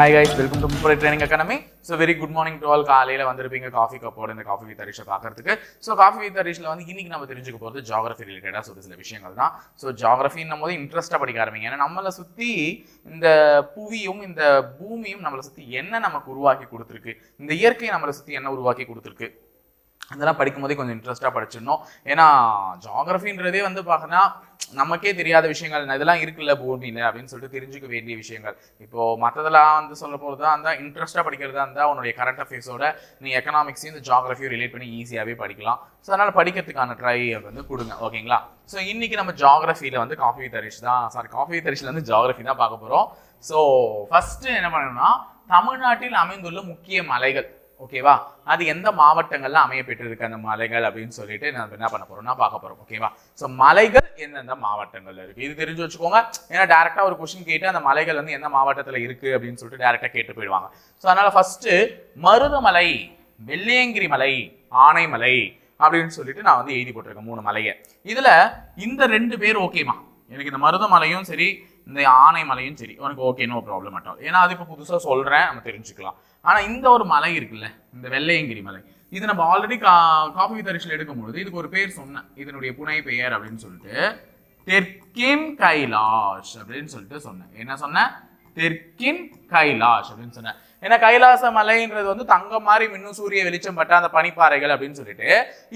Hi guys welcome to முப்படை training academy so very good morning to all காலையில் வந்திருப்பீங்க. Coffee கப்போட இந்த coffee with ஹரிஷை பார்க்கறதுக்கு. ஸோ காஃபி வித் அரிஷில் வந்து இன்னைக்கு நம்ம தெரிஞ்சுக்க போகிறது ஜாகிரஃபி ரிலேட்டடாக ஒரு சில விஷயங்கள் தான். ஸோ ஜாகிரஃபின்னும் போது இன்ட்ரெஸ்ட்டாக படிக்க ஆரம்பிங்க. ஏன்னா நம்மளை சுற்றி இந்த புவியும் இந்த பூமியும் நம்மளை சுற்றி என்ன நமக்கு உருவாக்கி கொடுத்துருக்கு? இந்த இயற்கையை நம்மளை சுற்றி என்ன உருவாக்கி கொடுத்துருக்கு? அதெல்லாம் படிக்கும்போதே கொஞ்சம் இன்ட்ரெஸ்ட்டாக படிச்சிடணும். ஏன்னா ஜாகிரஃபின்றதே வந்து பார்த்தோன்னா நமக்கே தெரியாத விஷயங்கள். இதெல்லாம் இருக்குல்ல பூமியில் அப்படின்னு சொல்லிட்டு தெரிஞ்சுக்க வேண்டிய விஷயங்கள். இப்போ மற்றதெல்லாம் வந்து சொல்ல போகிறதா இருந்தால் இன்ட்ரெஸ்ட்டாக படிக்கிறதா இருந்தால் உன்னுடைய கரண்ட் அஃபேர்ஸோட நீ எக்கனாமிக்ஸையும் இந்த ஜாகிரஃபியும் ரிலேட் பண்ணி ஈஸியாகவே படிக்கலாம். ஸோ அதனால் படிக்கிறதுக்கான ட்ரை வந்து கொடுங்க. ஓகேங்களா ஸோ இன்னைக்கு நம்ம ஜாகிரஃபியில் வந்து காஃபி தரிஷ் தான். சாரி காஃபி தரிஷில் வந்து ஜாகிரஃபி தான் பார்க்க போகிறோம் ஸோ ஃபஸ்ட்டு என்ன பண்ணணும்னா தமிழ்நாட்டில் அமைந்துள்ள முக்கிய மலைகள். ஓகேவா அது எந்த மாவட்டங்களில் அமைய பெற்றிருக்கு அந்த மலைகள் அப்படின்னு சொல்லிட்டு நம்ம என்ன பண்ண போறோம்னா பார்க்க போறோம். ஓகேவா ஸோ மலைகள் எந்தெந்த மாவட்டங்கள்ல இருக்கு? இது தெரிஞ்சு வச்சுக்கோங்க. ஏன்னா டேரக்டா ஒரு கொஸ்டின் கேட்டு அந்த மலைகள் வந்து எந்த மாவட்டத்துல இருக்கு அப்படின்னு சொல்லிட்டு டேரக்டா கேட்டு போயிடுவாங்க. ஸோ அதனால ஃபர்ஸ்ட் மருதமலை வெள்ளையங்கிரி மலை ஆனைமலை அப்படின்னு சொல்லிட்டு நான் வந்து எழுதி போட்டிருக்கேன் மூணு மலையை. இதுல இந்த ரெண்டு பேர் ஓகேமா எனக்கு இந்த மருதமலையும் சரி இந்த ஆனைமலையும் சரி உனக்கு ஓகே நோ ப்ராப்ளம் மட்டும் ஏன்னா அது இப்போ புதுசாக சொல்கிறேன் நம்ம தெரிஞ்சுக்கலாம். ஆனால் இந்த ஒரு மலை இருக்குல்ல இந்த வெள்ளையங்கிரி மலை இது நம்ம ஆல்ரெடி கா காஃபி தரிசில் எடுக்கும்பொழுது இதுக்கு ஒரு பேர் சொன்னேன். இதனுடைய புனை பெயர் அப்படின்னு சொல்லிட்டு தெற்கின் கைலாஷ் அப்படின்னு சொல்லிட்டு சொன்னேன். என்ன சொன்னேன்? தெற்கின் கைலாஷ் அப்படின்னு சொன்னேன். ஏன்னா கைலாச மலைன்றது வந்து தங்கம் மாதிரி மின்னும் சூரிய வெளிச்சம் பட்ட அந்த பனிப்பாறைகள் அப்படின்னு சொல்லிட்டு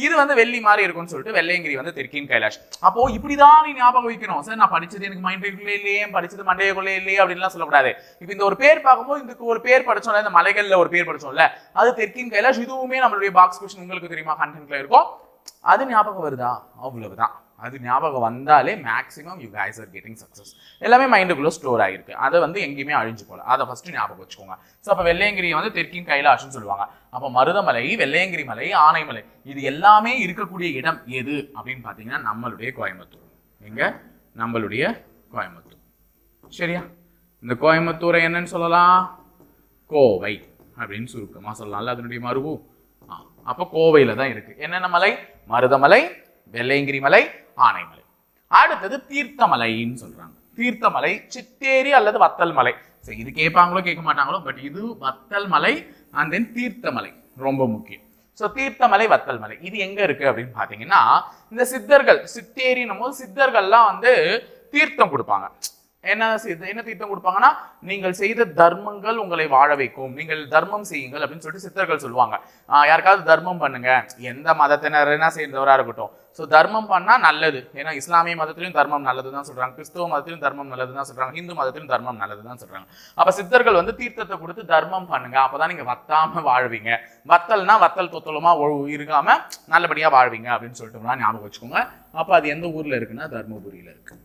இது வந்து வெள்ளி மாதிரி இருக்கும்னு சொல்லிட்டு வெள்ளையங்கிரி வந்து தெற்கின் கைலாஷ். அப்போ இப்படிதான் நீ ஞாபகம் வைக்கணும். சார் நான் படிச்சது எனக்கு மைண்ட் இருக்குள்ளே இல்லையே படிச்சது மண்டையக்குள்ளே இல்லையே அப்படின்லாம் சொல்லக்கூடாது. இப்போ இந்த ஒரு பேர் பார்க்கும்போது இதுக்கு ஒரு பேர் படிச்சோம்ல இந்த மலைகள்ல ஒரு பேர் படிச்சோம்ல அது தெற்கின் கைலாஷ். இதுவுமே நம்மளுடைய பாக்ஸ் கொஸ்டின் உங்களுக்கு தெரியுமா? கண்டென்ட்ல இருக்கும். அது ஞாபகம் வருதா? அவ்வளவுதான். அது ஞாபகம் வந்தாலே maximum you guys are getting success எல்லாமே மைண்டுக்குள்ளே ஸ்டோர் ஆகிருக்கு அதை வந்து எங்கேயுமே அழிஞ்சு போகல. அதை ஃபஸ்ட்டு ஞாபகம் வச்சுக்கோங்க. ஸோ அப்போ வெள்ளையங்கிரியை வந்து தெற்கின் கைலாஷ்னு சொல்லுவாங்க. அப்போ மருதமலை வெள்ளையங்கிரி மலை ஆனைமலை இது எல்லாமே இருக்கக்கூடிய இடம் எது அப்படின்னு பார்த்தீங்கன்னா நம்மளுடைய கோயம்புத்தூர். எங்கே? நம்மளுடைய கோயம்புத்தூர். சரியா? இந்த கோயம்புத்தூரை என்னன்னு சொல்லலாம்? கோவை அப்படின்னு சுருக்கமாக சொல்லலாம்ல அதனுடைய மருவு ஆ அப்போ கோவையில் தான் இருக்குது என்னென்ன மலை? மருதமலை வெள்ளையங்கிரி மலை ஆனைமலை. அடுத்தது தீர்த்தமலைன்னு சொல்றாங்க. தீர்த்தமலை சித்தேரி அல்லது வத்தல் மலை சரி இது கேட்பாங்களோ கேட்க மாட்டாங்களோ பட் இது வத்தல் மலை அண்ட் தென் தீர்த்தமலை ரொம்ப முக்கியம். ஸோ தீர்த்தமலை வத்தல் மலை இது எங்க இருக்கு அப்படின்னு பார்த்தீங்கன்னா இந்த சித்தர்கள் சித்தேரின்னும் போது சித்தர்கள்லாம் வந்து தீர்த்தம் கொடுப்பாங்க. என்ன என்ன தீர்த்தம் கொடுப்பாங்கன்னா நீங்கள் செய்த தர்மங்கள் உங்களை வாழ வைக்கும். நீங்கள் தர்மம் செய்யுங்கள் அப்படின்னு சொல்லிட்டு சித்தர்கள் சொல்லுவாங்க. யாருக்காவது தர்மம் பண்ணுங்க. எந்த மதத்தினர்னா சேர்ந்தவரா இருக்கட்டும். ஸோ தர்மம் பண்ணால் நல்லது. ஏன்னா இஸ்லாமிய மதத்திலையும் தர்மம் நல்லது தான் சொல்கிறாங்க கிறிஸ்தவ மதத்திலும் தர்மம் நல்லது தான் சொல்கிறாங்க இந்து மதத்திலும் தர்மம் நல்லது தான் சொல்கிறாங்க அப்போ சித்தர்கள் வந்து தீர்த்தத்தை கொடுத்து தர்மம் பண்ணுங்க. அப்பதான் நீங்கள் வத்தாமல் வாழ்வீங்க. வத்தல்னா வத்தல் தொத்தலமாக இருக்காமல் நல்லபடியாக வாழ்வீங்க அப்படின்னு சொல்லிட்டு ஞாபகம் வச்சுக்கோங்க. அப்போ அது எந்த ஊரில் இருக்குன்னா தர்மபுரியில் இருக்குது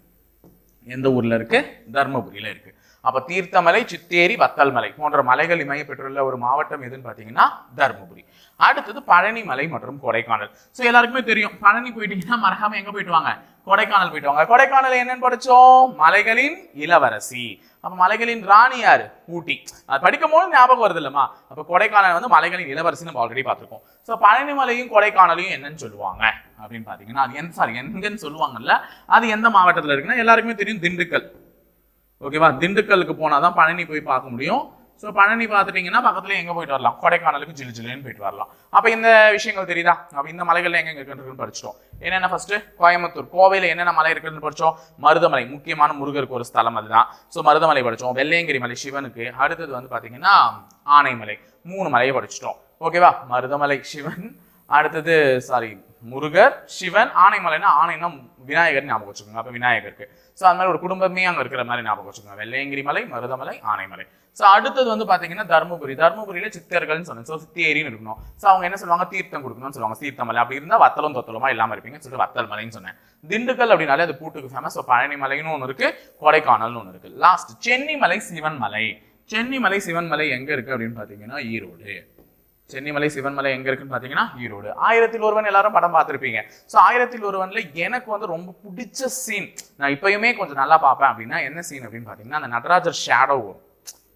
எந்த ஊரில் இருக்குது தர்மபுரியில் இருக்குது அப்போ தீர்த்தமலை சித்தேரி வத்தல்மலை போன்ற மலைகள் இமய பெற்றுள்ள ஒரு மாவட்டம் எதுன்னு பார்த்தீங்கன்னா தர்மபுரி. அடுத்தது பழனி மலை மற்றும் கொடைக்கானல். ஸோ எல்லாருக்குமே தெரியும். பழனி போயிட்டீங்கன்னா மறக்காம எங்கே போயிட்டு வாங்க? கொடைக்கானல் போயிட்டு வாங்க. கொடைக்கானல் என்னன்னு படிச்சோம்? மலைகளின் இளவரசி. அப்போ மலைகளின் ராணி யார்? ஊட்டி. அது படிக்கும் போது ஞாபகம் வருது இல்லம்மா. அப்போ கொடைக்கானல் வந்து மலைகளின் இளவரசி நம்ம ஆல்ரெடி பார்த்துருக்கோம். ஸோ பழனி மலையும் கொடைக்கானலையும் என்னன்னு சொல்லுவாங்க? அப்படின்னு பார்த்தீங்கன்னா அது எந்த சாரி எங்கன்னு சொல்லுவாங்கல்ல? அது எந்த மாவட்டத்தில் இருக்குன்னா எல்லாருக்குமே தெரியும் திண்டுக்கல். ஓகேவா? திண்டுக்கலுக்கு போனால் தான் பழனி போய் பார்க்க முடியும். ஸோ பழனி பார்த்துட்டிங்கன்னா பக்கத்தில் எங்கே போயிட்டு வரலாம்? கொடைக்கானலுக்கு ஜிலு ஜிலுன்னு போயிட்டு வரலாம். அப்போ இந்த விஷயங்கள் தெரியுதா? அப்போ இந்த மலைகள் எங்கே இருக்குன்னு படிச்சிட்டோம் என்னென்ன ஃபர்ஸ்ட் கோயம்புத்தூர். கோவையில் என்னென்ன மலை இருக்குன்னு படித்தோம் மருதமலை. முக்கியமான முருகருக்கு ஒரு ஸ்தலம் அதுதான். ஸோ மருதமலை படித்தோம் வெள்ளையங்கிரி மலை சிவனுக்கு. அடுத்தது வந்து பார்த்தீங்கன்னா ஆனைமலை. மூணு மலையை படிச்சிட்டோம். ஓகேவா? மருதமலை சிவன். அடுத்தது சாரி முருகர் சிவன் ஆனைமலைனா ஆனைனா விநாயகர் ஞாபகம் வச்சுக்கோங்க. அப்போ விநாயகருக்கு. ஸோ அது மாதிரி ஒரு குடும்பமே அங்கே இருக்கிற மாதிரி ஞாபகம் வச்சுக்கோங்க. வெள்ளையங்கிரி மலை மருதமலை ஆனைமலை. ஸோ அடுத்தது வந்து பார்த்தீங்கன்னா தருமபுரி. தருமபுரியில் சித்தர்கள்னு சொன்னேன் ஸோ சித்தேரின்னு இருக்கணும். ஸோ அவங்க என்ன சொல்லுவாங்க? தீர்த்தம் கொடுக்கணும்னு சொல்லுவாங்க. தீர்த்தமலை. அப்படி இருந்தால் வத்தலும் தொத்தலுமா இல்லாமல் இருப்பீங்கன்னு சொல்லிட்டு வத்தல் மலைன்னு சொன்னேன். திண்டுக்கல் அப்படின்னாலே அது பூட்டுக்கு ஃபேமஸ் ஸோ பழனி மலைன்னு ஒன்று இருக்குது கொடைக்கானல்னு ஒன்று இருக்குது லாஸ்ட் சென்னிமலை சிவன் மலை. சென்னிமலை சிவன் மலை எங்கே இருக்குது அப்படின்னு பார்த்தீங்கன்னா ஈரோடு. சென்னிமலை சிவன்மலை எங்க இருக்குன்னு பாத்தீங்கன்னா ஈரோடு. ஆயிரத்தில் ஒருவன் எல்லாரும் படம் பார்த்துருப்பீங்க. ஸோ ஆயிரத்தில் ஒருவன்ல எனக்கு வந்து ரொம்ப பிடிச்ச சீன் நான் இப்பயுமே கொஞ்சம் நல்லா பார்ப்பேன் அப்படின்னா என்ன சீன் அப்படின்னு பாத்தீங்கன்னா அந்த நடராஜர் ஷேடோ வரும்.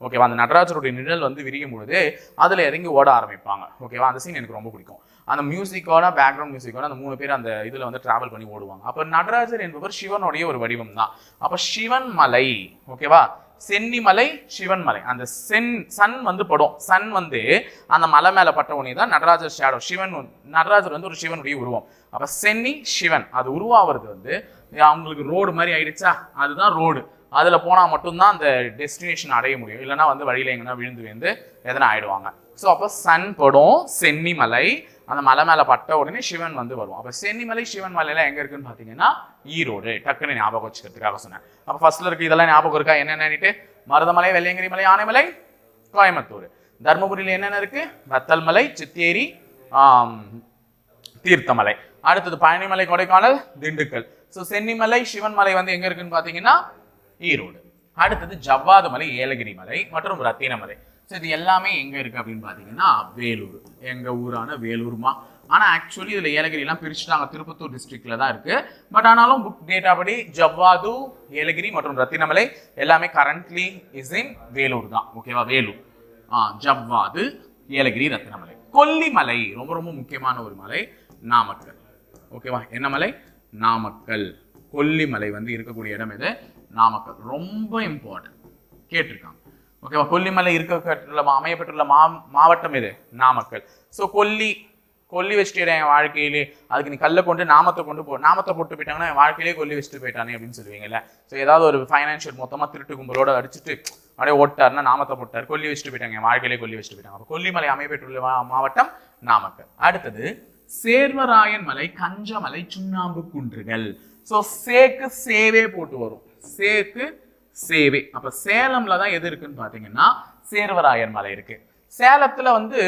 ஓகேவா அந்த நடராஜருடைய நிழல் வந்து விரியும் பொழுது அதில் இறங்கி ஓட ஆரம்பிப்பாங்க. ஓகேவா அந்த சீன் எனக்கு ரொம்ப பிடிக்கும். அந்த மியூசிக்கோட பேக்ரவுண்ட் மியூசிக்கோட அந்த மூணு பேர் அந்த இதில் வந்து டிராவல் பண்ணி ஓடுவாங்க. அப்போ நடராஜர் என்பவர் சிவனுடைய ஒரு வடிவம் தான் அப்போ சிவன் மலை ஓகேவா சென்னிமலை சிவன் மலை அந்த சென் சன் வந்து படும். சன் வந்து அந்த மலை மேலே பட்ட உடனே தான் நடராஜர் ஷேடோ சிவன் நடராஜர் வந்து ஒரு சிவனுடைய உருவம். அப்போ சென்னி சிவன் அது உருவாகிறது வந்து அவங்களுக்கு ரோடு மாதிரி ஆயிடுச்சா? அதுதான் ரோடு அதில் போனால் மட்டும்தான் அந்த டெஸ்டினேஷன் அடைய முடியும். இல்லைன்னா வந்து வழியில் எங்கன்னா விழுந்து விழுந்து எதனா ஆயிடுவாங்க. ஸோ அப்போ சன் படும் சென்னிமலை அந்த மலை மேலே பட்ட உடனே சிவன் வந்து வரும் அப்போ சென்னிமலை சிவன் மலையெல்லாம் எங்கே இருக்குன்னு பார்த்தீங்கன்னா ஈரோடு. டக்குன்னு ஞாபகம் வச்சுக்கிறதுக்காக சொன்னேன். அப்போ ஃபர்ஸ்ட்ல இருக்கு இதெல்லாம் ஞாபகம் இருக்கா? என்னென்னிட்டு மருதமலை வெள்ளையங்கிரி மலை ஆனைமலை கோயம்புத்தூர். தர்மபுரியில் என்னென்ன இருக்குது வத்தல் மலை சித்தேரி தீர்த்தமலை. அடுத்தது பழனிமலை கொடைக்கானல் திண்டுக்கல். ஸோ சென்னிமலை சிவன் மலை வந்து எங்கே இருக்குன்னு பார்த்தீங்கன்னா ஈரோடு. அடுத்தது ஜவ்வாது மலை ஏலகிரி மலை மற்றும் ரத்தினமலை ஸோ இது எல்லாமே எங்கே இருக்குது அப்படின்னு பார்த்தீங்கன்னா வேலூர். எங்கள் ஊரான வேலூர்மா. ஆனால் ஆக்சுவலி இதில் ஏலகிரிலாம் பிரிச்சுட்டாங்க திருப்பத்தூர் டிஸ்ட்ரிக்டில் தான் இருக்குது பட் ஆனாலும் புக் டேட்டா படி ஜவ்வாது ஏலகிரி மற்றும் ரத்தினமலை எல்லாமே கரண்ட்லி இஸ் இன் வேலூர் தான். ஓகேவா வேலூர். ஆ, ஜவ்வாது ஏலகிரி ரத்தினமலை. கொல்லிமலை ரொம்ப ரொம்ப முக்கியமான ஒரு மலை நாமக்கல். ஓகேவா என்ன மலை? நாமக்கல். கொல்லிமலை வந்து இருக்கக்கூடிய இடம் இது நாமக்கல். ரொம்ப இம்பார்ட்டன்ட் கேட்டிருக்காங்க. ஓகேவா கொல்லிமலை இருக்க அமையப்பட்டுள்ள மா மாவட்டம் இது நாமக்கல். ஸோ கொல்லி கொல்லி வச்சுட்டு என் வாழ்க்கையிலே. அதுக்கு நீ கல்லை கொண்டு நாமத்தை கொண்டு போ நாமத்தை போட்டு போயிட்டாங்கன்னா என் வாழ்க்கையிலே கொல்லி வச்சுட்டு போயிட்டானே அப்படின்னு சொல்லுவீங்கல்ல. ஸோ ஏதாவது ஒரு ஃபைனான்ஷியல் மொத்தமாக திருட்டு கும்பலோட அடிச்சுட்டு அப்படியே ஓட்டார்னா நாமத்தை போட்டார் கொல்லி வச்சுட்டு போயிட்டாங்க என் வாழ்க்கையிலே கொல்லி வச்சுட்டு போயிட்டாங்க. அப்போ கொல்லிமலை அமையப்பட்டுள்ள மா- மாவட்டம் நாமக்கல். அடுத்தது சேர்வராயன் மலை கஞ்சமலை சுண்ணாம்பு குன்றுகள். ஸோ சேக்கு சேவே போட்டு வரும். சேக்கு சேவை. அப்போ சேலம்ல தான் எது இருக்குன்னு பார்த்தீங்கன்னா சேர்வராயர் மலை இருக்கு. சேலத்தில் வந்து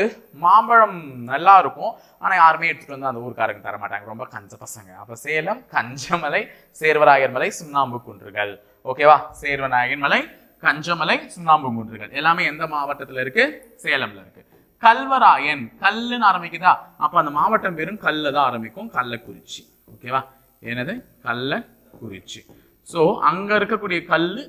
மாம்பழம் நல்லா இருக்கும். ஆனால் யாருமே எடுத்துகிட்டு வந்து அந்த ஊருக்காரங்க தர மாட்டாங்க. ரொம்ப கஞ்ச பசங்க. அப்போ சேலம் கஞ்சமலை சேர்வராயன் மலை சுண்ணாம்பு குன்றுகள். ஓகேவா சேர்வராயன் மலை கஞ்சமலை சுண்ணாம்பு குன்றுகள். எல்லாமே எந்த மாவட்டத்தில் இருக்கு? சேலம்ல இருக்கு. கல்வராயன் கல்லுன்னு ஆரம்பிக்குதா? அப்போ அந்த மாவட்டம் வெறும் கல்லை தான் ஆரம்பிக்கும். கள்ளக்குறிச்சி. ஓகேவா என்னது? கள்ளக்குறிச்சி. ஸோ அங்க இருக்கக்கூடிய கல்லு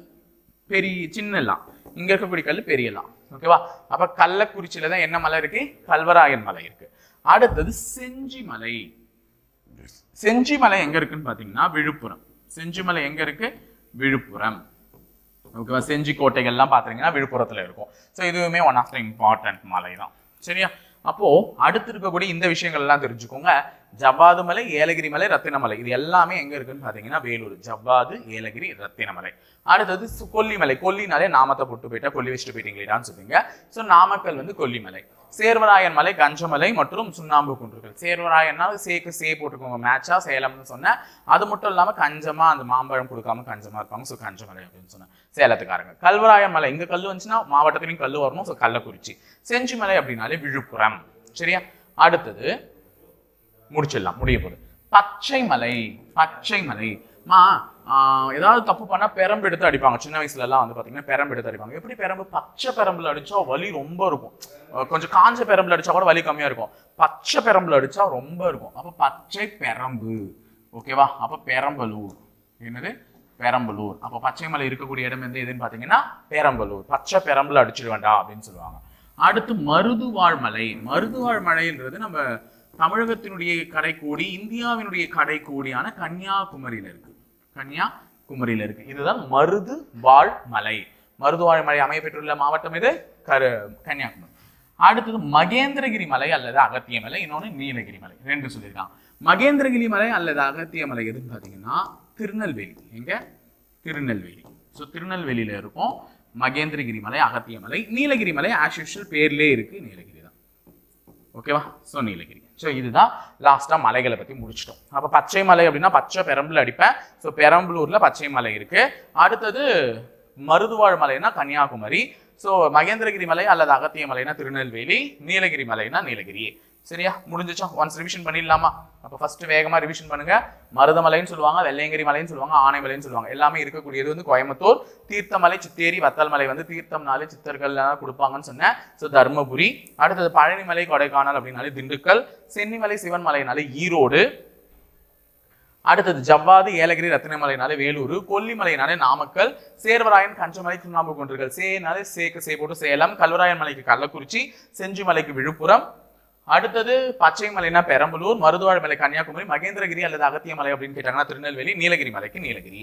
பெரிய சின்னலாம். இங்க இருக்கக்கூடிய கல்லு பெரியலாம். ஓகேவா? அப்ப கள்ளக்குறிச்சியில தான் என்ன மலை இருக்கு? கல்வராயன் மலை இருக்கு. அடுத்தது செஞ்சிமலை செஞ்சிமலை எங்க இருக்குன்னு பாத்தீங்கன்னா விழுப்புரம். செஞ்சிமலை எங்க இருக்கு? விழுப்புரம். ஓகேவா? செஞ்சி கோட்டைகள்லாம் பார்த்தீங்கன்னா விழுப்புரத்துல இருக்கும். ஸோ இதுவுமே ஒன் ஆஃப் த இம்பார்ட்டன்ட் மலை தான். சரியா? அப்போ அடுத்து இருக்கக்கூடிய இந்த விஷயங்கள் எல்லாம் தெரிஞ்சுக்கோங்க. ஜவ்வாது மலை ஏலகிரி மலை ரத்தினமலை இது எல்லாமே எங்கே இருக்குன்னு பார்த்தீங்கன்னா வேலூர். ஜவ்வாது ஏலகிரி ரத்தினமலை அடுத்தது சு- கொல்லிமலை கொல்லினாலே நாமத்தை போட்டு போயிட்டா கொல்லி வச்சுட்டு போயிட்டீங்களேடான்னு சொல்லுவீங்க ஸோ நாமக்கல் வந்து கொல்லிமலை சேர்வராயன் மலை கஞ்சமலை மற்றும் சுண்ணாம்பு குன்றுகள். சேர்வராயன்னா சேக்கு சே போட்டுக்கோங்க. மேட்சா சேலம்னு சொன்னேன் அது மட்டும் இல்லாமல் கஞ்சமாக அந்த மாம்பழம் கொடுக்காம கஞ்சமாக இருப்பாங்க. ஸோ கஞ்சமலை அப்படின்னு சொன்னேன் சேலத்துக்காரங்க. கல்வராயன் மலை. இங்கே கல் வந்துச்சுன்னா மாவட்டத்துலையும் கல் வரணும். ஸோ கள்ளக்குறிச்சி. செஞ்சிமலை அப்படின்னாலே விழுப்புரம். சரியா? அடுத்தது முடிச்சிடலாம் முடிய போகுது. பச்சை மலை பச்சை மலை. மா ஏதாவது தப்பு பண்ணால் பெரம்பு எடுத்து அடிப்பாங்க. சின்ன வயசுல எல்லாம் வந்து பார்த்தீங்கன்னா பெரம்பு எடுத்து அடிப்பாங்க. எப்படி பெரம்பு? பச்சை பெரம்புல அடிச்சா வலி ரொம்ப இருக்கும். கொஞ்சம் காஞ்ச பெரம்புல அடிச்சா கூட வலி கம்மியா இருக்கும். பச்சை பெரம்புல அடிச்சா ரொம்ப இருக்கும். அப்ப பச்சை பெரம்பு. ஓகேவா அப்ப பெரம்பலூர். என்னது? பெரம்பலூர். அப்ப பச்சை மலை இருக்கக்கூடிய இடம் எந்த எதுன்னு பாத்தீங்கன்னா பெரம்பலூர். பச்சை பெரம்புல அடிச்சிட வேண்டாம் அப்படின்னு சொல்லுவாங்க. அடுத்து மருதுவாழ் மலை. மருதுவாழ் மலைன்றது நம்ம தமிழகத்தினுடைய கடைக்கோடி இந்தியாவினுடைய கடைக்கோடியான கன்னியாகுமரியில இருக்கு கன்னியாகுமரியில இருக்கு இதுதான் மருது வாழ் மலை. மருதுவாழ் மலை அமைய பெற்றுள்ள மாவட்டம் இது கரு கன்னியாகுமரி. அடுத்தது மகேந்திரகிரி மலை அல்லது அகத்திய மலை இன்னொன்று நீலகிரி மலை. ரெண்டு சொல்லியிருக்கான் மகேந்திரகிரி மலை அல்லது அகத்திய மலை எதுன்னு பார்த்தீங்கன்னா திருநெல்வேலி. எங்க? திருநெல்வேலி. ஸோ திருநெல்வேலியில இருக்கும் மகேந்திரகிரி மலை அகத்திய மலை. நீலகிரி மலை ஆஸ் யூஷுவல் பேர்லயே இருக்கு நீலகிரி தான். ஓகேவா ஸோ நீலகிரி. ஸோ இதுதான் லாஸ்ட்டாக மலைகளை பற்றி முடிச்சிட்டோம். அப்போ பச்சை மலை அப்படின்னா பச்சை பெரம்புல அடிப்பேன். ஸோ பெரம்பலூரில் பச்சை மலை இருக்குது அடுத்தது மருதுவாழ் மலைனா கன்னியாகுமரி. ஸோ மகேந்திரகிரி மலை அல்லது அகத்திய மலைனா திருநெல்வேலி நீலகிரி மலைனா நீலகிரி. சரியா? முடிஞ்சிச்சோம் ஒன்ஸ் ரிவிஷன் பண்ணிடலாமா? அப்போ ஃபர்ஸ்ட் வேகமாக ரிவிஷன் பண்ணுங்க. மருதமலைன்னு சொல்லுவாங்க வெள்ளையங்கிரி மலைன்னு சொல்லுவாங்க ஆனைமலைன்னு சொல்லுவாங்க. எல்லாமே இருக்கக்கூடியது வந்து கோயம்புத்தூர் தீர்த்தமலை சித்தேரி வத்தல் மலை வந்து தீர்த்தம்னாலே சித்தர்கள் எல்லாம் கொடுப்பாங்கன்னு சொன்னேன். ஸோ தர்மபுரி அடுத்தது பழனிமலை கொடைக்கானல் அப்படின்னாலே திண்டுக்கல் சென்னிமலை சிவன் மலைனாலே ஈரோடு அடுத்தது ஜவ்வாது ஏலகிரி ரத்தினமலைனாலே வேலூர் கொல்லிமலைனாலே நாமக்கல் சேர்வராயன் கஞ்சமலை சுண்ணாம்பு குன்றுகள் சேனாலே சேக்கு சே போட்டு சேலம் கல்வராயன் மலைக்கு கள்ளக்குறிச்சி செஞ்சிமலைக்கு விழுப்புரம் அடுத்தது பச்சை மலைனா பெரம்பலூர் மருதுவாழ் மலை கன்னியாகுமரி மகேந்திரகிரி அல்லது அகத்திய மலை அப்படின்னு கேட்டாங்கன்னா திருநெல்வேலி நீலகிரி மலைக்கு நீலகிரி.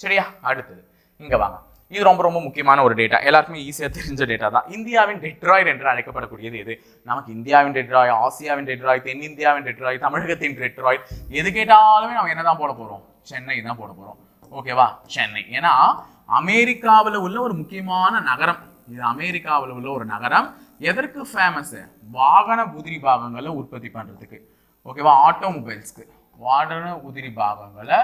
சரியா? அடுத்தது இங்க வாங்க. இது ரொம்ப ரொம்ப முக்கியமான ஒரு டேட்டா எல்லாருக்குமே ஈஸியாக தெரிஞ்ச டேட்டா தான். இந்தியாவின் டெட்ராய்டு என்று அழைக்கப்படக்கூடியது எது? நமக்கு இந்தியாவின் டெட்ராய் ஆசியாவின் டெட்ராய் தென்னிந்தியாவின் டெட்ராய் தமிழகத்தின் டெட்ராய் எது கேட்டாலுமே நம்ம என்ன தான் போட போகிறோம் சென்னை தான் போட போகிறோம் ஓகேவா சென்னை. ஏன்னா அமெரிக்காவில் உள்ள ஒரு முக்கியமான நகரம். இது அமெரிக்காவில் உள்ள ஒரு நகரம். எதற்கு ஃபேமஸு வாகன உதிரி பாகங்களை உற்பத்தி பண்ணுறதுக்கு ஓகேவா ஆட்டோமொபைல்ஸ்க்கு வாகன உதிரி பாகங்களை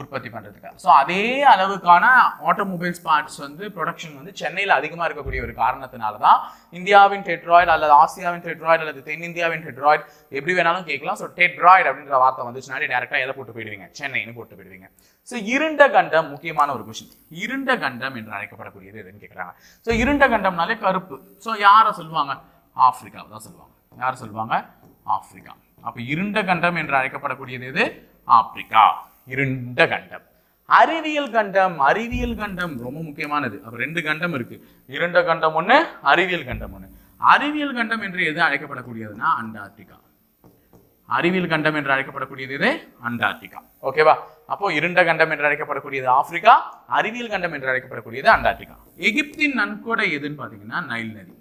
உற்பத்தி பண்றதுக்கு. ஸோ அதே அளவுக்கான ஆட்டோமொபைல்ஸ் பார்ட்ஸ் வந்து ப்ரொடக்ஷன் வந்து சென்னையில் அதிகமாக இருக்கக்கூடிய ஒரு காரணத்தினால தான் இந்தியாவின் டெட்ராய்டு அல்லது ஆசியாவின் டெட்ராய்டு அல்லது தென்னிந்தியாவின் டெட்ராய்டு எப்படி வேணாலும் கேட்கலாம். ஸோ டெட்ராய்டு அப்படின்ற வார்த்தை வந்துச்சுனாலே டேரெக்டாக எதை போட்டு போயிடுவீங்க? சென்னைன்னு போட்டு போயிடுவீங்க. ஸோ இருண்ட கண்டம் முக்கியமான ஒரு கொஷின் இருண்ட கண்டம் என்று அழைக்கப்படக்கூடியது எதுன்னு கேட்குறாங்க ஸோ இருண்ட கண்டம்னாலே கருப்பு. ஸோ யாரை சொல்லுவாங்க? ஆப்பிரிக்காவை தான் சொல்லுவாங்க. யார் சொல்லுவாங்க? ஆப்பிரிக்கா. அப்போ இருண்ட கண்டம் என்று அழைக்கப்படக்கூடியது எது? ஆப்பிரிக்கா. இருண்ட கண்டம். அறிவியல் கண்டம் அறிவியல் கண்டம் ரொம்ப முக்கியமானது. அப்போ ரெண்டு கண்டம் இருக்கு. இருண்ட கண்டம் ஒன்று அறிவியல் கண்டம் ஒன்று அறிவியல் கண்டம் என்று எது அழைக்கப்படக்கூடியதுன்னா அண்டார்டிகா. அறிவியல் கண்டம் என்று அழைக்கப்படக்கூடியது எது? அண்டார்டிகா. ஓகேவா அப்போ இருண்ட கண்டம் என்று அழைக்கப்படக்கூடியது ஆப்பிரிக்கா அறிவியல் கண்டம் என்று அழைக்கப்படக்கூடியது அண்டார்டிகா. எகிப்தின் நன்கொடை எதுன்னு பார்த்தீங்கன்னா நைல் நதி.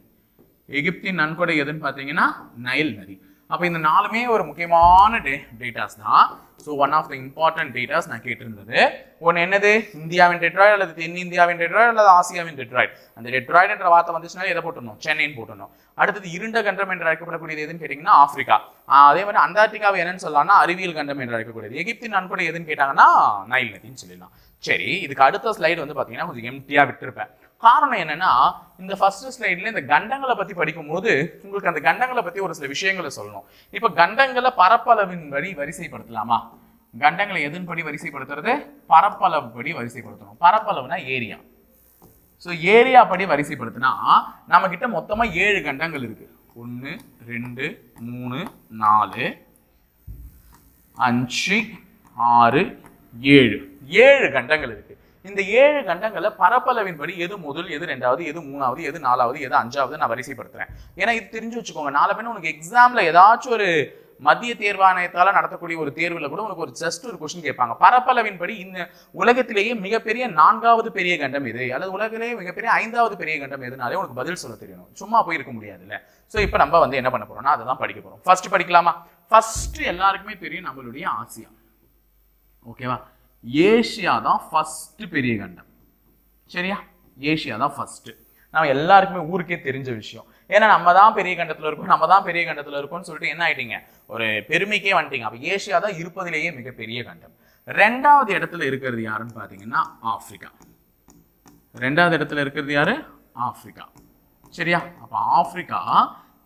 எகிப்தின் நன்கொடை எதுன்னு பார்த்தீங்கன்னா நைல் நதி. அப்போ இந்த நாலுமே ஒரு முக்கியமான டே டேட்டாஸ் தான். So one of the important datas நான் கேட்டிருந்தது. ஒன்று என்னது? இந்தியாவின் டெட்ராய்டு அல்லது தென்னிந்தியாவின் டெட்ராய்டு அல்லது ஆசியாவின் டெட்ராய்டு அந்த டெட்ராய்டுன்ற வார்த்தை வந்துச்சுன்னா எதை போட்டணும் சென்னைன்னு போட்டணும் அடுத்தது இருண்ட கண்டம் என்று அழைக்கப்படக்கூடியது எதுன்னு கேட்டிங்கன்னா ஆஃப்ரிக்கா அதே மாதிரி அண்டார்டிகாவை என்னன்னு சொல்லலாம்னா அறிவியல் கண்டம் என்று அழைக்கக்கூடியது. எகிப்தின் நன்கொடை எதுன்னு கேட்டாங்கன்னா நைல் நதின்னு சொல்லிடலாம். சரி இதுக்கு அடுத்த ஸ்லைடு வந்து பார்த்தீங்கன்னா கொஞ்சம் எம்டியாக விட்டுருப்பேன். காரணம் என்னன்னா இந்த ஃபர்ஸ்ட் ஸ்லைட்ல இந்த கண்டங்களை பத்தி படிக்கும்போது உங்களுக்கு அந்த கண்டங்களை பத்தி ஒரு சில விஷயங்களை சொல்லணும். இப்ப கண்டங்களை பரப்பளவின் படி வரிசைப்படுத்தலாமா? கண்டங்களை எதன் படி வரிசைப்படுத்துறது? பரப்பளவு படி வரிசைப்படுத்தணும். பரப்பளவுனா ஏரியா. ஸோ ஏரியா படி வரிசைப்படுத்தினா நம்ம கிட்ட மொத்தமா ஏழு கண்டங்கள் இருக்கு. ஒன்று ரெண்டு மூணு நாலு அஞ்சு ஆறு ஏழு. ஏழு கண்டங்கள் இருக்கு. இந்த ஏழு கண்டங்களை பரப்பளவின்படி எது முதல் எது ரெண்டாவது எது மூணாவது எது நாலாவது எது அஞ்சாவது நான் வரிசைப்படுத்துறேன். ஏன்னா இது தெரிஞ்சு வச்சுக்கோங்க. நாலு பேர் உனக்கு எக்ஸாம்ல ஏதாச்சும் ஒரு மத்திய தேர்வாணையத்தால் நடத்தக்கூடிய ஒரு தேர்வில் கூட உனக்கு ஒரு ஜஸ்ட் ஒரு கொஸ்டின் கேட்பாங்க. பரப்பளவின்படி இந்த உலகத்திலேயே மிகப்பெரிய நான்காவது பெரிய கண்டம் எது? அல்லது உலகிலேயே மிகப்பெரிய ஐந்தாவது பெரிய கண்டம் எதுனாலே உனக்கு பதில் சொல்ல தெரியணும் சும்மா போயிருக்க முடியாதுல்ல. ஸோ இப்போ நம்ம வந்து என்ன பண்ண போறோம்னா அதை தான் படிக்க போகிறோம் ஃபர்ஸ்ட் படிக்கலாமா? ஃபர்ஸ்ட் எல்லாருக்குமே தெரியும் நம்மளுடைய ஆசியா. ஓகேவா ஏஷியா தான் ஃபர்ஸ்ட் பெரிய கண்டம். சரியா? ஏஷியா தான் ஃபர்ஸ்ட் நம்ம எல்லாருக்குமே ஊருக்கே தெரிஞ்ச விஷயம். ஏன்னா நம்ம தான் பெரிய கண்டத்தில் இருக்கோம் நம்ம தான் பெரிய கண்டத்தில் இருக்கோம்னு சொல்லிட்டு என்ன ஆயிட்டீங்க? ஒரு பெருமைக்கே வந்துட்டீங்க. அப்போ ஏஷியா தான் இருப்பதிலேயே மிகப்பெரிய கண்டம். ரெண்டாவது இடத்துல இருக்கிறது யாருன்னு பார்த்தீங்கன்னா ஆஃப்ரிக்கா ரெண்டாவது இடத்துல இருக்கிறது யாரு? ஆஃப்ரிக்கா சரியா? அப்போ ஆஃப்ரிக்கா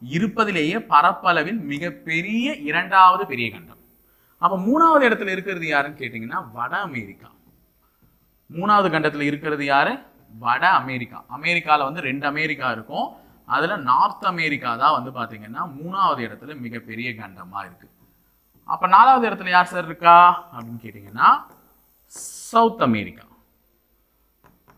இருப்பதிலேயே பரப்பளவில் மிகப்பெரிய இரண்டாவது பெரிய கண்டம். அப்போ மூணாவது இடத்துல இருக்கிறது யாருன்னு கேட்டிங்கன்னா வட அமெரிக்கா. மூணாவது கண்டத்தில் இருக்கிறது யார்? வட அமெரிக்கா. அமெரிக்காவில் வந்து ரெண்டு அமெரிக்கா இருக்கும். அதில் நார்த் அமெரிக்கா தான் வந்து பார்த்திங்கன்னா மூணாவது இடத்துல மிகப்பெரிய கண்டமாக இருக்குது அப்போ நாலாவது இடத்துல யார் சார் இருக்கா? அப்படின்னு கேட்டிங்கன்னா சவுத் அமெரிக்கா.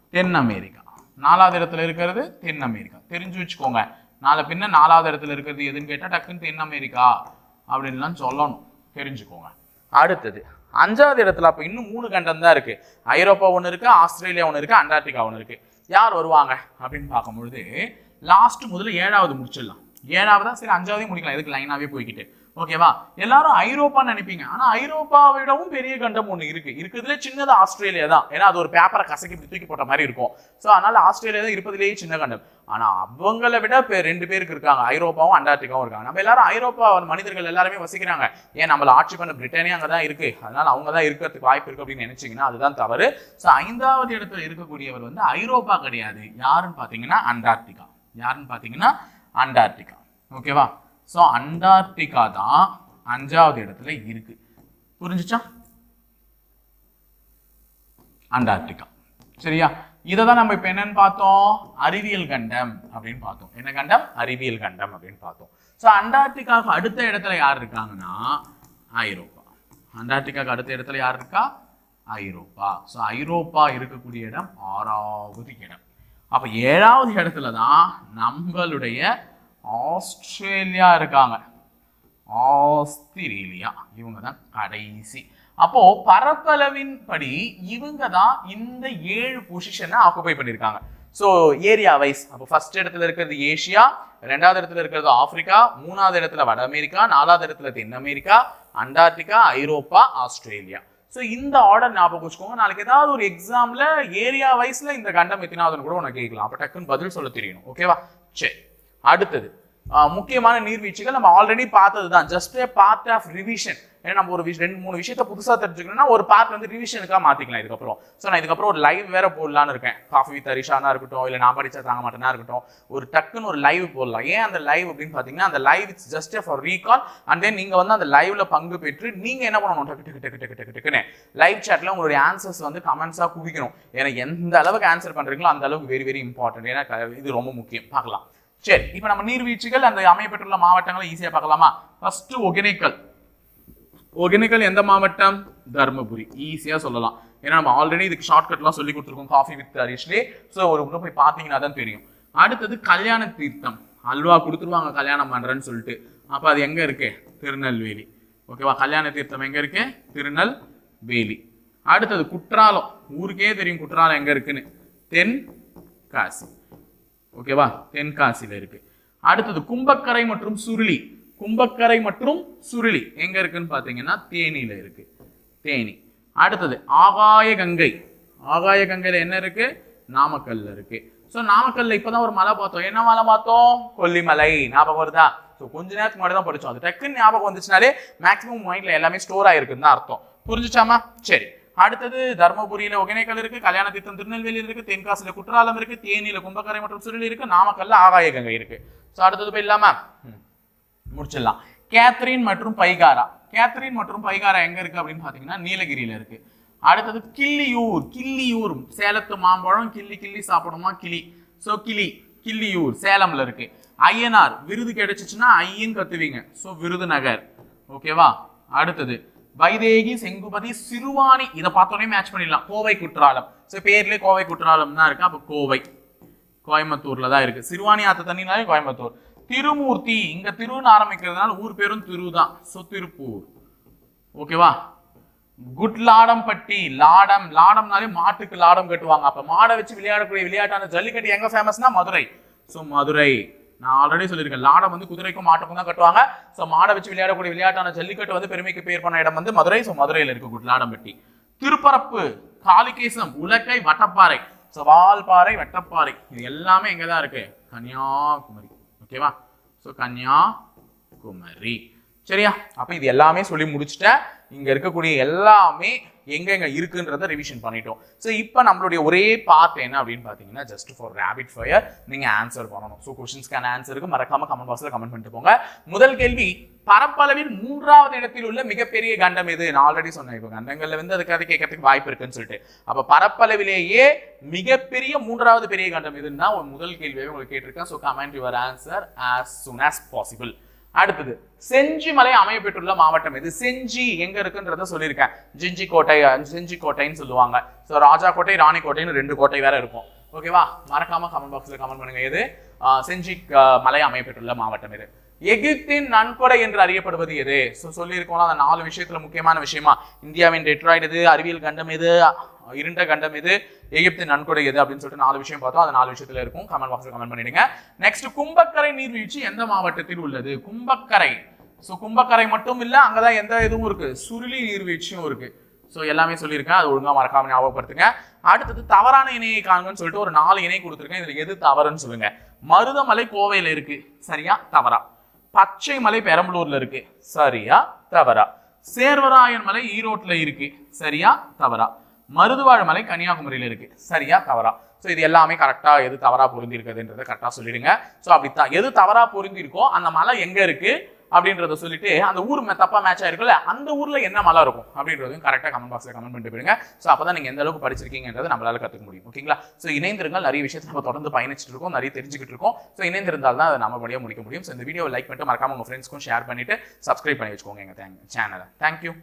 தென் அமெரிக்கா. நாலாவது இடத்துல இருக்கிறது தென் அமெரிக்கா. தெரிஞ்சு வச்சுக்கோங்க. நாளை பின்ன நாலாவது இடத்துல இருக்கிறது எதுன்னு கேட்டால் டக்குன்னு தென் அமெரிக்கா அப்படின்லாம் சொல்லணும். தெரிஞ்சுக்கோங்க. அடுத்தது அஞ்சாவது இடத்துல அப்போ இன்னும் மூணு கண்டம் தான் இருக்கு. ஐரோப்பா ஒன்று இருக்கு ஆஸ்திரேலியா ஒன்று இருக்கு அண்டார்டிகா ஒன்று இருக்கு. யார் வருவாங்க அப்படின்னு பார்க்கும்பொழுது லாஸ்ட் முதல்ல ஏழாவது முடிச்சிடலாம். ஏழாவதா சரி அஞ்சாவதே முடிக்கலாம். எதுக்கு லைனாகவே போய்கிட்டு ஓகேவா எல்லாரும் ஐரோப்பான்னு நினைப்பீங்க. ஆனா ஐரோப்பாவை விடவும் பெரிய கண்டம் ஒன்று இருக்கு. இருக்கிறதுல சின்னது ஆஸ்திரேலியா தான். ஏன்னா அது ஒரு பேப்பரை கசக்கி தூக்கி போட்ட மாதிரி இருக்கும். ஸோ அதனால ஆஸ்திரேலியா தான் இருப்பதிலேயே சின்ன கண்டம். ஆனா அவங்கள விட ரெண்டு பேருக்கு இருக்காங்க. ஐரோப்பாவும் அண்டார்டிகாவும் இருக்காங்க. நம்ம எல்லாரும் ஐரோப்பா மனிதர்கள் எல்லாருமே வசிக்கிறாங்க. ஏன்? நம்மள ஆட்சி பண்ண பிரிட்டானியா அங்கே தான் இருக்கு. அதனால அவங்க தான் இருக்கிறதுக்கு வாய்ப்பு இருக்கு அப்படின்னு நினைச்சீங்கன்னா அதுதான் தவறு. ஸோ ஐந்தாவது இடத்துல இருக்கக்கூடியவர் வந்து ஐரோப்பா கிடையாது. யாருன்னு பார்த்தீங்கன்னா அண்டார்டிகா. யாருன்னு பார்த்தீங்கன்னா அண்டார்டிகா. ஓகேவா ஸோ அண்டார்டிகா தான் அஞ்சாவது இடத்துல இருக்கு. புரிஞ்சுச்சா? அண்டார்டிகா. சரியா? இதை தான் நம்ம இப்போ என்னன்னு பார்த்தோம்? அறிவியல் கண்டம் அப்படின்னு பார்த்தோம். என்ன கண்டம்? அறிவியல் கண்டம் அப்படின்னு பார்த்தோம். ஸோ அண்டார்டிகாவுக்கு அடுத்த இடத்துல யார் இருக்காங்கன்னா? ஐரோப்பா. அண்டார்டிகாவுக்கு அடுத்த இடத்துல யார் இருக்கா? ஐரோப்பா. ஸோ ஐரோப்பா இருக்கக்கூடிய இடம் ஆறாவது இடம். அப்போ ஏழாவது இடத்துல தான் நம்மளுடைய ஆஸ்திரேலியா இருக்காங்க. ஆஸ்திரேலியா. இவங்க தான் கடைசி. அப்போ பரப்பளவின் படி இவங்க தான் இந்த ஏழு பொசிஷனை ஆக்குபை பண்ணியிருக்காங்க. ஸோ ஏரியா வைஸ் அப்போ ஃபர்ஸ்ட் இடத்துல இருக்கிறது ஏஷியா ரெண்டாவது இடத்துல இருக்கிறது ஆப்பிரிக்கா மூணாவது இடத்துல வட அமெரிக்கா நாலாவது இடத்துல தென் அமெரிக்கா அண்டார்டிகா ஐரோப்பா ஆஸ்திரேலியா. ஸோ இந்த ஆர்டர் ஞாபகம் வச்சுக்கோங்க. நாளைக்கு ஏதாவது ஒரு எக்ஸாமில் ஏரியா வைஸில் இந்த கண்டம் எத்தினாவதுன்னு கூட உனக்கு கேட்கலாம். அப்போ டக்குன்னு பதில் சொல்ல தெரியணும். ஓகேவா சரி. அடுத்தது. முக்கியமான நீர்வீழ்ச்சிகள் நம்ம ஆல்ரெடி பார்த்தது தான் just a part of revision ஏன்னா நம்ம ஒரு விஷயம் ரெண்டு மூணு விஷயத்த புதுசாக தெரிஞ்சுக்கணும்னா ஒரு பார்ட் வந்து ரிவிஷனுக்காக மாற்றிக்கலாம் இதுக்கப்புறம். ஸோ நான் இதுக்கப்புறம் ஒரு லைவ் வேற போடலான்னு இருக்கேன். காஃபி வித் அரிஷானா இருக்கட்டும் இல்லை நான் படிச்சா தாங்க மாட்டேனா இருக்கட்டும் ஒரு டக்குன்னு ஒரு லைவ் போடலாம். ஏன் அந்த லைவ் அப்படின்னு பார்த்தீங்கன்னா அந்த live it's just for recall and then நீங்கள் வந்து அந்த லைவ்ல பங்கு பெற்று நீங்கள் என்ன பண்ணணும்? டக்கு டக்கு டக்கு டக்கு டக்கு டக்குன்னு லைவ் சாட்டில் உங்களுடைய ஆன்சர்ஸ் வந்து கமெண்ட்ஸாக குவிக்கணும். ஏன்னா எந்த அளவுக்கு ஆன்சர் பண்ணுறீங்களோ அந்த அளவுக்கு வெரி வெரி இம்பார்ட்டன்ட் ஏன்னா க- இது ரொம்ப முக்கியம். பார்க்கலாம். சரி இப்போ நம்ம நீர்வீழ்ச்சிகள் அந்த அமையப்பெற்றுள்ள மாவட்டங்களை ஈஸியாக பார்க்கலாமா? ஃபர்ஸ்ட் ஒகேனக்கல். ஒகேனக்கல் எந்த மாவட்டம்? தருமபுரி. ஈஸியா சொல்லலாம். ஏன்னா நம்ம ஆல்ரெடி இதுக்கு ஷார்ட்கட்லாம் சொல்லி கொடுத்துருக்கோம் காஃபி வித் ஹரிஷ்லே. ஸோ ஒரு முறை போய் பார்த்தீங்கன்னா தான் தெரியும். அடுத்தது கல்யாண தீர்த்தம். அல்வா கொடுத்துருவாங்க கல்யாணம் பண்ணுறேன்னு சொல்லிட்டு. அப்போ அது எங்கே இருக்கு? திருநெல்வேலி. ஓகேவா கல்யாண தீர்த்தம் எங்கே இருக்கு? திருநெல்வேலி. அடுத்தது குற்றாலம். ஊருக்கே தெரியும் குற்றாலம் எங்கே இருக்குன்னு. தென் காசி ஓகேவா? தென்காசியில் இருக்குது அடுத்தது கும்பக்கரை மற்றும் சுருளி. கும்பக்கரை மற்றும் சுருளி எங்கே இருக்குன்னு பார்த்தீங்கன்னா தேனியில் இருக்குது தேனி. அடுத்தது ஆகாய கங்கை. ஆகாய கங்கையில் என்ன இருக்குது நாமக்கல்ல இருக்கு. ஸோ நாமக்கல்ல இப்பதான் ஒரு மலை பார்த்தோம். என்ன மலை பார்த்தோம்? கொல்லிமலை. ஞாபகம் வருதா? ஸோ கொஞ்ச நேரத்துக்கு முன்னாடி தான் படித்தோம் அது டக்குன்னு ஞாபகம் வந்துச்சுனாலே மேக்ஸிமம் மைண்டில் எல்லாமே ஸ்டோர் ஆகிருக்குன்னு தான் அர்த்தம். புரிஞ்சுச்சாமா சரி. அடுத்தது தர்மபுரியில ஒகேனக்கல் இருக்கு கல்யாண தீர்த்தம் திருநெல்வேலியில் இருக்கு தென்காசியில குற்றாலம் இருக்கு தேனியில கும்பக்கரை மற்றும் சுருளி இருக்கு நாமக்கல்ல ஆகாய கங்கை இருக்கு. ஸோ அடுத்தது போய் ம். முடிச்சிடலாம். கேத்ரின் மற்றும் பைகாரா. கேத்ரின் மற்றும் பைகாரா எங்க இருக்கு அப்படின்னு பாத்தீங்கன்னா நீலகிரியில இருக்கு. அடுத்தது கிள்ளியூர் கிள்ளியூர் சேலத்து மாம்பழம் கிள்ளி கிள்ளி சாப்பிடுமா? கிளி. ஸோ கிளி கிள்ளியூர் சேலம்ல இருக்கு. ஐயனார் விருது கிடைச்சிச்சுன்னா ஐயன் கத்துவீங்க. ஸோ விருதுநகர். ஓகேவா அடுத்தது வைதேகி செங்குபதி சிறுவாணி இதை பார்த்தோன்னே மேட்ச் பண்ணிடலாம். கோவை குற்றாலம். ஸோ பேர்லேயே கோவை குற்றாலம் தான் இருக்கு. அப்போ கோவை. கோயம்புத்தூர்ல தான் இருக்கு. சிறுவாணி ஆத்த தண்ணினாலே கோயம்புத்தூர். திருமூர்த்தி இங்க திருன்னு ஆரம்பிக்கிறதுனால ஊர் பேரும் திரு தான். ஸோ திருப்பூர். ஓகேவா குட் லாடம்பட்டி லாடம். லாடம்னாலே மாட்டுக்கு லாடம் கட்டுவாங்க. அப்ப மாடை வச்சு விளையாடக்கூடிய விளையாட்டான ஜல்லிக்கட்டு எங்க ஃபேமஸ்னா மதுரை. ஸோ மதுரை. நான் ஆல்ரெடி சொல்லியிருக்கேன். லாடம் வந்து குதிரைக்கும் மாட்டுக்கும் தான் கட்டுவாங்க. ஸோ மாடை வச்சு விளையாடக்கூடிய விளையாட்டான ஜல்லிக்கட்டு வந்து பெருமைக்கு பேர் பண்ண இடம் வந்து மதுரை. ஸோ மதுரையில் இருக்கக்கூடிய லாடம்பட்டி திருப்பரப்பு காளிகேசம் உலக்கை வட்டப்பாறை. ஸோ வால்பாறை வட்டப்பாறை. இது எல்லாமே எங்கே தான் இருக்கு. கன்னியாகுமரி. ஓகேவா ஸோ கன்னியாகுமரி. சரியா? அப்போ இது எல்லாமே சொல்லி முடிச்சுட்டேன். இங்க இருக்கக்கூடிய எல்லாமே எங்கெங்கே இருக்குன்றத ரிவிஷன் பண்ணிட்டோம். ஸோ இப்போ நம்மளுடைய ஒரே பார்ட் என்ன அப்படின்னு பார்த்தீங்கன்னா ஜஸ்ட் ஃபார் ரேபிட் ஃபயர் நீங்கள் ஆன்சர் பண்ணணும். ஸோ கொஸ்டின்ஸ்க்கான ஆன்சருக்கு மறக்காம கமெண்ட் பாக்ஸில் கமெண்ட் பண்ணிட்டு போங்க. முதல் கேள்வி பரப்பளவில் மூன்றாவது இடத்தில் உள்ள மிகப்பெரிய கண்டம் எது? நான் ஆல்ரெடி சொன்னேன் இப்போ கண்டங்கள்ல வந்து அதுக்கு அது கேட்கறதுக்கு வாய்ப்பு இருக்குன்னு சொல்லிட்டு. அப்போ பரப்பளவிலேயே மிகப்பெரிய மூன்றாவது பெரிய கண்டம் எதுன்னா ஒரு முதல் கேள்வியை உங்களுக்கு கேட்டிருக்கேன். So comment your answer as soon as possible அடுத்தது செஞ்சி மலை அமையப்பெற்றுள்ள மாவட்டம் இது செஞ்சி எங்க இருக்குன்றத சொல்லியிருக்கேன். ஜிஞ்சி கோட்டை செஞ்சி கோட்டைன்னு சொல்லுவாங்க. ஸோ ராஜா கோட்டை ராணி கோட்டைன்னு ரெண்டு கோட்டை வேற இருக்கும். ஓகேவா மறக்காம கமெண்ட் பாக்ஸ்ல கமெண்ட் பண்ணுங்க. எது? செஞ்சி மலை அமையப்பெற்றுள்ள மாவட்டம் இது எகிப்தின் நன்கொடை என்று அறியப்படுவது எது? ஸோ சொல்லியிருக்கோம்ல அந்த நாலு விஷயத்துல முக்கியமான விஷயமா? இந்தியாவின் டெட்ராய்டு இது அறிவியல் கண்டம் இது இருண்ட கண்டம் இது எகிப்தின் நன்கொடை எது அப்படின்னு சொல்லிட்டு நாலு விஷயம் பார்த்தோம். அது நாலு விஷயத்துல இருக்கும். கமெண்ட் பாக்ஸ்ல கமெண்ட் பண்ணிடுங்க. நெக்ஸ்ட் கும்பக்கரை நீர்வீழ்ச்சி எந்த மாவட்டத்தில் உள்ளது? கும்பக்கரை. ஸோ கும்பக்கரை மட்டும் இல்லை அங்கதான் எந்த இதுவும் இருக்கு. சுருளி நீர்வீழ்ச்சியும் இருக்கு. ஸோ எல்லாமே சொல்லியிருக்கேன். அது ஒழுங்காக மறக்காம ஞாபகப்படுத்துங்க. அடுத்தது தவறான இணையை காணுங்கன்னு சொல்லிட்டு ஒரு நாலு இணை கொடுத்துருக்கேன். இதில் எது தவறுன்னு சொல்லுங்க. மருதமலை கோவையில் இருக்கு. சரியா? தவறா. பச்சை மலை பெரம்பலூர்ல இருக்கு. சரியா? தவறா. சேர்வராயன் மலை ஈரோட்டில் இருக்கு. சரியா? தவறா. மருதுவாழ் மலை கன்னியாகுமரியில இருக்கு. சரியா? தவறா. ஸோ இது எல்லாமே கரெக்டாக எது தவறா பொருந்திருக்குதுன்றதை கரெக்டாக சொல்லிடுங்க. ஸோ அப்படித்தான். எது தவறா பொருந்திருக்கோ அந்த மலை எங்க இருக்கு அப்படின்றத சொல்லிட்டு அந்த ஊர் மே- தப்பா மேட்ச் ஆயிருக்குல்ல அந்த ஊர்ல என்ன மலை இருக்கும் அப்படின்றதும் கரெக்டாக கமெண்ட் பாக்ஸ்ல கமெண்ட் பண்ணிட்டு போயிடுங்க. ஸோ அப்பதான் நீங்க எந்த அளவுக்கு படிச்சிருக்கீங்கன்றதை நம்மளால கத்துக்க முடியும். ஓகேங்களா? ஸோ இணைந்திருங்கள். நிறைய விஷயத்தை நம்ம தொடர்ந்து பயணிச்சுட்டு இருக்கோம் நிறைய தெரிஞ்சுக்கிட்டு இருக்கோம். ஸோ இணைந்திருந்தால் தான் அதை நம்ம வழியாக முடிக்க முடியும். ஸோ இந்த வீடியோ லைக் பண்ணிட்டு மறக்காம உங்க ஃப்ரெண்ட்ஸ்க்கும் ஷேர் பண்ணிட்டு சப்ஸ்கிரைப் பண்ணி வச்சுக்கோங்க எங்க சேனலை தேங்க்யூ